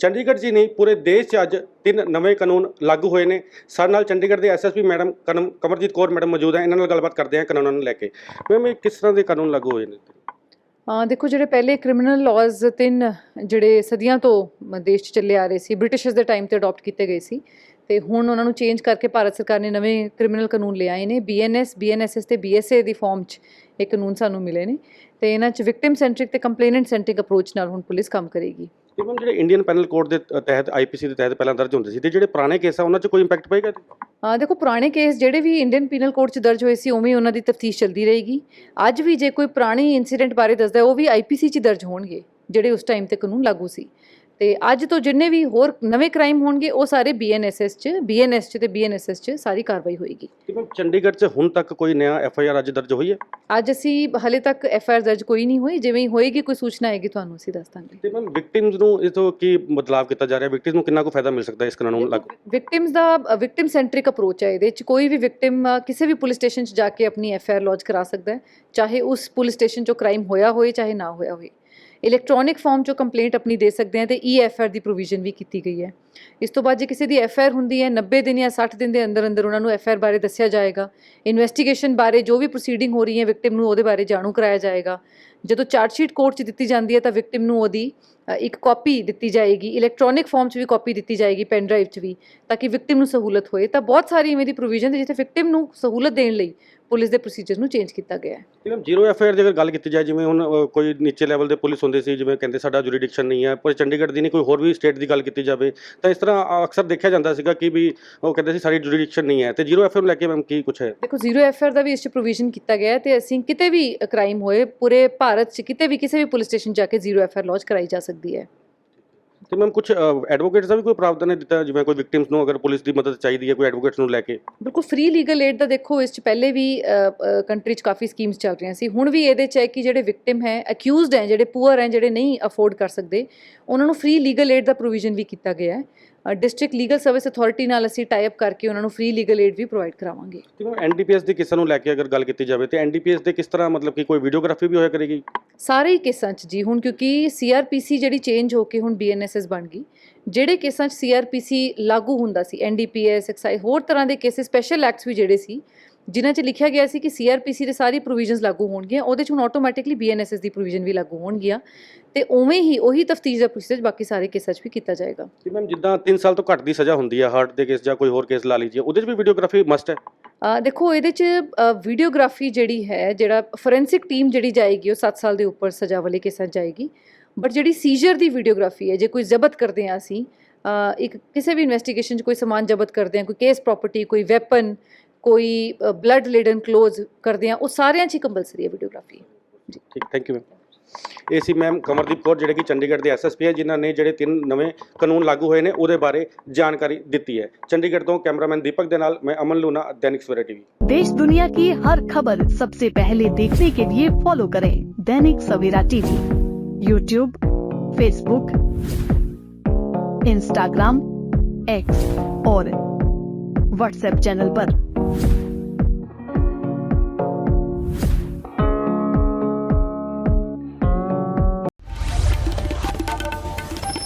ਚੰਡੀਗੜ੍ਹ 'ਚ ਹੀ ਨਹੀਂ, ਪੂਰੇ ਦੇਸ਼ 'ਚ ਅੱਜ ਤਿੰਨ ਨਵੇਂ ਕਾਨੂੰਨ ਲਾਗੂ ਹੋਏ ਨੇ। ਸਾਡੇ ਨਾਲ ਚੰਡੀਗੜ੍ਹ ਦੇ ਐਸਐਸਪੀ ਮੈਡਮ ਕਨਮ ਕਮਰਜੀਤ ਕੌਰ ਮੈਡਮ ਮੌਜੂਦ ਹੈ। ਇਹਨਾਂ ਨਾਲ ਗੱਲਬਾਤ ਕਰਦੇ ਹਾਂ ਕਾਨੂੰਨਾਂ ਨੂੰ ਲੈ ਕੇ। ਮੈਮ, ਇਹ ਕਿਸ ਤਰ੍ਹਾਂ ਦੇ ਕਾਨੂੰਨ ਲਾਗੂ ਹੋਏ ਨੇ? ਦੇਖੋ, ਜਿਹੜੇ ਪਹਿਲੇ ਕ੍ਰਿਮੀਨਲ ਲਾਜ਼ ਤਿੰਨ ਜਿਹੜੇ ਸਦੀਆਂ ਤੋਂ ਦੇਸ਼ 'ਚ ਚੱਲੇ ਆ ਰਹੇ ਸੀ, ਬ੍ਰਿਟਿਸ਼ਰਸ ਦੇ ਟਾਈਮ ਤੇ ਅਡਾਪਟ ਕੀਤੇ ਗਏ ਸੀ। ਤੇ ਹੁਣ ਉਹਨਾਂ ਨੂੰ ਚੇਂਜ ਕਰਕੇ ਭਾਰਤ ਸਰਕਾਰ ਨੇ ਨਵੇਂ ਕ੍ਰਿਮੀਨਲ ਕਾਨੂੰਨ ਲਿਆਏ ਨੇ। ਬੀਐਨਐਸ ਬੀਐਨਐਸਐਸ ਤੇ ਬੀਐਸਏ ਦੀ ਫਾਰਮ 'ਚ ਇਹ ਕਾਨੂੰਨ ਸਾਨੂੰ ਮਿਲੇ ਨੇ। ਤੇ ਇਹਨਾਂ 'ਚ ਵਿਕਟਿਮ ਸੈਂਟਰਿਕ ਤੇ ਕੰਪਲੇਨੈਂਟ ਸੈਂਟਰਿਕ ਅਪਰੋਚ ਨਾਲ ਹੁਣ ਪੁਲਿਸ ਕੰਮ ਕਰੇਗੀ। ਤੇ ਮੈਮ ਜਿਹੜੇ ਇੰਡੀਅਨ ਪੈਨਲ ਕੋਡ ਦੇ ਤਹਿਤ ਆਈਪੀਸੀ ਦੇ ਤਹਿਤ ਪਹਿਲਾਂ ਦਰਜ ਹੁੰਦੇ ਸੀ, ਤੇ ਜਿਹੜੇ ਪੁਰਾਣੇ ਕੇਸ ਆ, ਉਹਨਾਂ 'ਚ ਕੋਈ ਇੰਪੈਕਟ ਪਏਗਾ ਆ ਦੇਖੋ, ਪੁਰਾਣੇ ਕੇਸ ਜਿਹੜੇ ਵੀ ਇੰਡੀਅਨ ਪੀਨਲ ਕੋਡ 'ਚ ਦਰਜ ਹੋਏ ਸੀ, ਉਵੇਂ ਉਹਨਾਂ ਦੀ ਤਫਤੀਸ਼ ਚੱਲਦੀ ਰਹੇਗੀ। ਅੱਜ ਵੀ ਜੇ ਕੋਈ ਪੁਰਾਣੀ ਇਨਸੀਡੈਂਟ ਬਾਰੇ ਦੱਸਦਾ ਉਹ ਵੀ ਆਈਪੀਸੀ 'ਚ ਦਰਜ ਹੋਣਗੇ, ਜਿਹੜੇ ਉਸ ਟਾਈਮ ਤੇ ਕਾਨੂੰਨ ਲਾਗੂ ਸੀ। ਤੇ ਅੱਜ ਤੋਂ ਜਿੰਨੇ ਵੀ ਹੋਰ ਨਵੇਂ ਕ੍ਰਾਈਮ ਹੋਣਗੇ ਉਹ ਸਾਰੇ ਬੀਐਨਐਸਐਸ 'ਚ ਬੀਐਨਐਸ 'ਚ ਤੇ ਬੀਐਨਐਸਐਸ 'ਚ ਸਾਰੀ ਕਾਰਵਾਈ ਹੋਏਗੀ। ਤੇ ਮੈਮ ਚੰਡੀਗੜ੍ਹ 'ਚ ਹੁਣ ਤੱਕ ਕੋਈ ਨਿਆ ਐਫਆਈਆਰ ਅੱਜ ਦਰਜ ਹੋਈ ਹੈ? ਅੱਜ ਅਸੀਂ ਹਲੇ ਤੱਕ ਐਫਆਈਆਰ ਦਰਜ ਕੋਈ ਨਹੀਂ ਹੋਈ ਜਿਵੇਂ ਹੀ ਹੋਏਗੀ ਕੋਈ ਸੂਚਨਾ ਆਏਗੀ ਤੁਹਾਨੂੰ ਅਸੀਂ ਦੱਸ ਦਾਂਗੇ। ਤੇ ਮੈਮ ਵਿਕਟਿਮਸ ਨੂੰ ਇਸ ਤੋਂ ਕੀ ਬਦਲਾਅ ਕੀਤਾ ਜਾ ਰਿਹਾ? ਵਿਕਟਿਮਸ ਨੂੰ ਕਿੰਨਾ ਕੁ ਫਾਇਦਾ ਮਿਲ ਸਕਦਾ ਇਸ ਕਾਨੂੰਨ ਲਾਗੂ? ਵਿਕਟਿਮਸ ਦਾ ਵਿਕਟਿਮ ਸੈਂਟਰਿਕ ਅਪਰੋਚ ਹੈ ਇਹਦੇ 'ਚ। ਕੋਈ ਵੀ ਵਿਕਟਿਮ ਕਿਸੇ ਵੀ ਪੁਲਿਸ ਸਟੇਸ਼ਨ 'ਚ ਜਾ ਕੇ ਆਪਣੀ ਐਫਆਈਆਰ ਲੌਂਚ ਕਰਾ ਸਕਦਾ ਹੈ ਚਾਹੇ ਉਸ ਪੁਲਿਸ ਸਟੇਸ਼ਨ 'ਚੋਂ ਕ੍ਰਾਈਮ ਹੋਇਆ ਹੋਏ ਚਾਹੇ ਨਾ ਹੋਇਆ ਹੋਵੇ ਇਲੈਕਟ੍ਰੋਨਿਕ ਫਾਰਮ 'ਚੋਂ ਕੰਪਲੇਂਟ ਆਪਣੀ ਦੇ ਸਕਦੇ ਆ ਤੇ ਆਰ ਦੀ ਪ੍ਰੋਵੀਜ਼ਨ ਵੀ ਕੀਤੀ ਗਈ ਹੈ। ਇਸ ਤੋਂ ਬਾਅਦ ਜੇ ਕਿਸੇ ਦੀ ਐਫਆਈਆਰ ਹੁੰਦੀ ਹੈ 90 ਦਿਨ ਜਾਂ 60 ਦਿਨ ਦੇ ਅੰਦਰ ਅੰਦਰ ਉਹਨਾਂ ਨੂੰ ਐਫਆਈਆਰ ਬਾਰੇ ਦੱਸਿਆ ਜਾਏਗਾ। ਇਨਵੈਸਟੀਗੇਸ਼ਨ ਬਾਰੇ ਜੋ ਵੀ ਪ੍ਰੋਸੀਡਿੰਗ ਹੋ ਰਹੀ ਹੈ ਵਿਕਟਿਮ ਨੂੰ ਉਹਦੇ ਬਾਰੇ ਜਾਣੂ ਕਰਾਇਆ ਜਾਏਗਾ। ਜਦੋਂ ਚਾਰਜ ਸ਼ੀਟ ਕੋਰਟ 'ਚ ਦਿੱਤੀ ਜਾਂਦੀ ਹੈ ਤਾਂ ਵਿਕਟਿਮ ਨੂੰ ਉਹਦੀ ਇੱਕ ਕਾਪੀ ਦਿੱਤੀ ਜਾਏਗੀ। ਇਲੈਕਟ੍ਰੋਨਿਕ ਫਾਰਮ 'ਚ ਵੀ ਕਾਪੀ ਦਿੱਤੀ ਜਾਏਗੀ ਪੈਨ ਡਰਾਈਵ 'ਚ ਵੀ, ਤਾਂ ਕਿ ਵਿਕਟਿਮ ਨੂੰ ਸਹੂਲਤ ਹੋਏ। ਤਾਂ ਬਹੁਤ ਸਾਰੀ ਇਵੇਂ ਦੀ ਪ੍ਰੋਵੀਜ਼ਨ ਹੈ ਜਿੱਥੇ ਵਿਕਟਿਮ ਨੂੰ ਸਹੂਲਤ ਦੇਣ ਲਈ ਪੁਲਿਸ ਦੇ ਪ੍ਰੋਸੀਜਰ ਨੂੰ ਚੇਂਜ ਕੀਤਾ ਗਿਆ ਹੈ। ਮੈਮ ਜ਼ੀਰੋ ਐਫਆਈਆਰ ਦੀ ਅਗਰ ਗੱਲ ਕੀਤੀ ਜਾਏ ਜਿਵੇਂ ਹੁਣ ਅ, ਕੋਈ ਨੀਚੇ ਲੈਵਲ ਦੇ ਪੁਲਿਸ ਹੁੰਦੇ ਸੀ ਜਿਵੇਂ ਕਹਿੰਦੇ ਸਾਡਾ ਜੁਰੀਡਿਕਸ਼ਨ ਨਹੀਂ ਹੈ ਪਰ ਚੰਡੀਗੜ੍ਹ ਦੀ ਨਹੀਂ ਕੋਈ ਹੋਰ ਵੀ ਸਟੇਟ ਦੀ ਗੱਲ ਕੀਤੀ ਜਾਵੇ ਤਾਂ ਇਸ ਤਰ੍ਹਾਂ ਅ, ਅਕਸਰ ਦੇਖਿਆ ਜਾਂਦਾ ਸੀਗਾ ਕਿ ਵੀ ਉਹ ਕਹਿੰਦੇ ਸੀ ਸਾਡੀ ਜੁਰੀਡਿਕਸ਼ਨ ਨਹੀਂ ਹੈ। ਤੇ ਜ਼ੀਰੋ ਐਫਆਈਆਰ ਨੂੰ ਲੈ ਕੇ ਮੈਮ ਕੀ ਕੁਝ ਹੈ? ਦੇਖੋ ਜ਼ੀਰੋ ਐਫਆਰ ਦਾ ਵੀ ਇਸ 'ਚ ਪ੍ਰੋਵੀਜ਼ਨ ਕੀਤਾ ਗਿਆ ਹੈ ਤੇ ਅਸੀਂ ਕਿਤੇ ਵੀ ਕ੍ਰਾਈਮ ਹੋਏ ਪੂਰੇ ਭਾਰਤ 'ਚ ਕਿਤੇ ਵੀ ਕਿਸੇ ਵੀ ਪੁਲਿਸ ਸਟੇਸ਼ਨ ਜਾ ਕੇ ਜ਼ੀਰੋ ਐਫਆਰ ਲੌਂਚ ਕਰਾਈ ਜਾ ਸਕਦੀ ਹੈ। ਤੇ ਮੈਮ ਕੁਝ ਐਡਵੋਕੇਟਸ ਦਾ ਵੀ ਕੋਈ ਪ੍ਰਾਵਧਾਨ ਹੈ ਦਿੱਤਾ? ਜਿਵੇਂ ਕੋਈ ਵਿਕਟਿਮਸ ਨੂੰ ਅਗਰ ਪੁਲਿਸ ਦੀ ਮਦਦ ਚਾਹੀਦੀ ਹੈ, ਕੋਈ ਐਡਵੋਕੇਟਸ ਨੂੰ ਲੈ ਕੇ? ਬਿਲਕੁਲ ਫ੍ਰੀ ਲੀਗਲ ਏਡ ਦਾ ਦੇਖੋ, ਇਸ 'ਚ ਪਹਿਲੇ ਵੀ ਕੰਟਰੀ 'ਚ ਕਾਫੀ ਸਕੀਮਸ ਚੱਲ ਰਹੀਆਂ ਸੀ। ਹੁਣ ਵੀ ਇਹਦੇ 'ਚ ਹੈ ਕਿ ਜਿਹੜੇ ਵਿਕਟਿਮ ਹੈ ਅਕਿਊਜ਼ਡ ਹੈ, ਜਿਹੜੇ ਪੂਅਰ ਹੈ, ਜਿਹੜੇ ਨਹੀਂ ਅਫੋਰਡ ਕਰ ਸਕਦੇ, ਉਹਨਾਂ ਨੂੰ ਫ੍ਰੀ ਲੀਗਲ ਏਡ ਦਾ ਪ੍ਰੋਵੀਜ਼ਨ ਵੀ ਕੀਤਾ ਗਿਆ ਹੈ। ਡਿਸਟ੍ਰਿਕਟ ਲੀਗਲ ਸਰਵਿਸ ਅਥਾਰਟੀ ਨਾਲ ਅਸੀਂ ਟਾਈ ਅਪ ਕਰਕੇ ਉਹਨਾਂ ਨੂੰ ਫ੍ਰੀ ਲੀਗਲ ਏਡ ਵੀ ਪ੍ਰੋਵਾਈਡ ਕਰਾਵਾਂਗੇ। ਤੇ ਮੈਮ ਐਨਡੀਪੀਐਸ ਦੇ ਕਿਸਾਂ ਨੂੰ ਲੈ ਕੇ ਅਗਰ ਗੱਲ ਕੀਤੀ ਜਾਵੇ ਤੇ ਐਨਡੀਪੀਐਸ ਦੇ ਕਿਸ ਤਰ੍ਹਾਂ ਮਤਲਬ ਕਿ ਕੋਈ ਵੀਡੀਓਗ੍ਰਾਫੀ ਵੀ ਹੋਇਆ ਕਰੇਗੀ? ਸਾਰੇ ਹੀ ਕੇਸਾਂ 'ਚ ਜੀ ਹੁਣ ਕਿਉਂਕਿ ਸੀਆਰਪੀਸੀ ਜਿਹੜੀ ਚੇਂਜ ਹੋ ਕੇ ਹੁਣ ਬੀਐਨਐਸਐਸ ਬਣ ਗਈ ਜਿਹੜੇ ਕੇਸਾਂ 'ਚ ਸੀਆਰਪੀਸੀ ਲਾਗੂ ਹੁੰਦਾ ਸੀ ਐਨਡੀਪੀਐਸ ਐਕਸਾਈਜ਼ ਹੋਰ ਤਰ੍ਹਾਂ ਦੇ ਕੇਸਿਸ ਸਪੈਸ਼ਲ ਐਕਟਸ ਵੀ ਜਿਹੜੇ ਸੀ ਜਿਨ੍ਹਾਂ 'ਚ ਲਿਖਿਆ ਗਿਆ ਸੀ ਕਿ ਸੀਆਰਪੀਸੀ ਦੇ ਸਾਰੀ ਪ੍ਰੋਵੀਜ਼ਨਸ ਲਾਗੂ ਹੋਣਗੀਆਂ ਉਹਦੇ 'ਚ ਹੁਣ ਆਟੋਮੈਟਿਕਲੀ ਬੀਐਨਐਸਐਸ ਦੀ ਪ੍ਰੋਵੀਜ਼ਨ ਵੀ ਲਾਗੂ ਹੋਣਗੀਆਂ ਤੇ ਉਵੇਂ ਹੀ ਉਹੀ ਤਫਤੀਸ਼ ਦਾ ਪ੍ਰੋਸੈਸ ਬਾਕੀ ਸਾਰੇ ਕੇਸਾਂ 'ਚ ਵੀ ਕੀਤਾ ਜਾਏਗਾ। ਤੇ ਮੈਮ ਜਿੱਦਾਂ 3 ਸਾਲ ਤੋਂ ਘੱਟ ਦੀ ਸਜ਼ਾ ਹੁੰਦੀ ਹੈ ਹਾਰਟ ਦੇ ਕੇਸ ਜਾਂ ਕੋਈ ਹੋਰ ਕੇਸ ਲਾ ਲੀਜੀਏ ਉਹਦੇ 'ਚ ਵੀ ਵੀਡੀਓਗ੍ਰਾਫੀ ਮਸਟ ਹੈ? ਦੇਖੋ ਇਹਦੇ 'ਚ ਵੀਡੀਓਗ੍ਰਾਫੀ ਜਿਹੜੀ ਹੈ ਜਿਹੜਾ ਫੋਰੈਂਸਿਕ ਟੀਮ ਜਿਹੜੀ ਜਾਏਗੀ ਉਹ 7 ਸਾਲ ਦੇ ਉੱਪਰ ਸਜ਼ਾ ਵਾਲੇ ਕੇਸਾਂ 'ਚ ਜਾਏਗੀ। ਬਟ ਜਿਹੜੀ ਸੀਜ਼ਰ ਦੀ ਵੀਡੀਓਗ੍ਰਾਫੀ ਹੈ ਜੇ ਕੋਈ ਜ਼ਬਤ ਕਰਦੇ ਹਾਂ ਅਸੀਂ ਇੱਕ ਕਿਸੇ ਵੀ ਇਨਵੈਸਟੀਗੇਸ਼ਨ 'ਚ ਕੋਈ ਸਮਾਨ ਜ਼ਬਤ ਕਰਦੇ ਹਾਂ ਕੋਈ ਕੇਸ ਪ੍ਰਾਪਰਟੀ ਕੋਈ ਵੈਪਨ ਕੋਈ ਬਲੱਡ ਲੇਡਨ ਕਲੋਜ਼ ਕਰਦੇ ਹਾਂ ਉਹ ਸਾਰਿਆਂ 'ਚ ਹੀ ਕੰਪਲਸਰੀ ਹੈ ਵੀਡੀਓਗ੍ਰਾਫੀ ਠੀਕ ਥੈਂਕ ਯੂ ਮੈਮ ਇਹ ਸੀ ਮੈਮ ਕਮਰਦੀਪ ਕੌਰ ਜਿਹੜੇ ਕਿ ਚੰਡੀਗੜ੍ਹ ਦੇ ਐਸਐਸਪੀ ਹੈ ਜਿਨ੍ਹਾਂ ਨੇ ਜਿਹੜੇ ਤਿੰਨ ਨਵੇਂ ਕਾਨੂੰਨ ਲਾਗੂ ਹੋਏ ਨੇ ਉਹਦੇ ਬਾਰੇ ਜਾਣਕਾਰੀ ਦਿੱਤੀ ਹੈ ਚੰਡੀਗੜ੍ਹ ਤੋਂ ਕੈਮਰਾਮੈਨ ਦੀਪਕ ਦੇ ਨਾਲ ਮੈਂ ਅਮਨ ਲੂਨਾ दैनिक सवेरा टीवी देश दुनिया की हर खबर सबसे पहले देखने के लिए फॉलो करें Dainik Savera TV YouTube Facebook Instagram X और व्हाट्सएप चैनल पर।